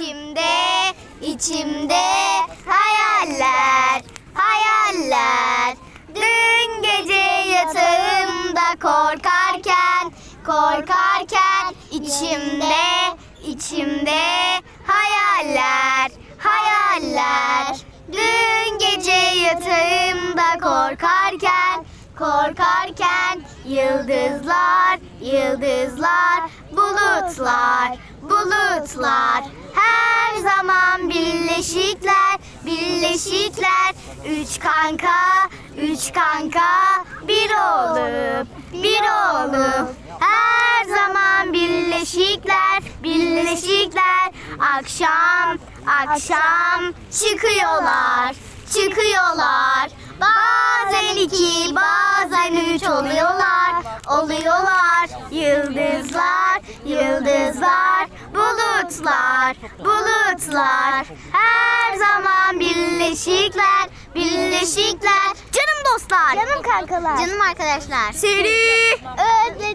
İçimde, içimde hayaller, hayaller. Dün gece yatağımda korkarken, korkarken içimde, içimde hayaller, hayaller. Dün gece yatağımda korkarken, korkarken yıldızlar, yıldızlar, bulutlar, bulutlar. Her zaman birleşikler, birleşikler. Üç kanka, üç kanka, bir olup, bir olup. Her zaman birleşikler, birleşikler. Akşam, akşam çıkıyorlar, çıkıyorlar. Bazen iki, bazen üç oluyorlar, oluyorlar. Yıldızlar, bulutlar. Her zaman birleşikler, birleşikler. Canım dostlar. Canım kankalar. Canım arkadaşlar. Seni. Seni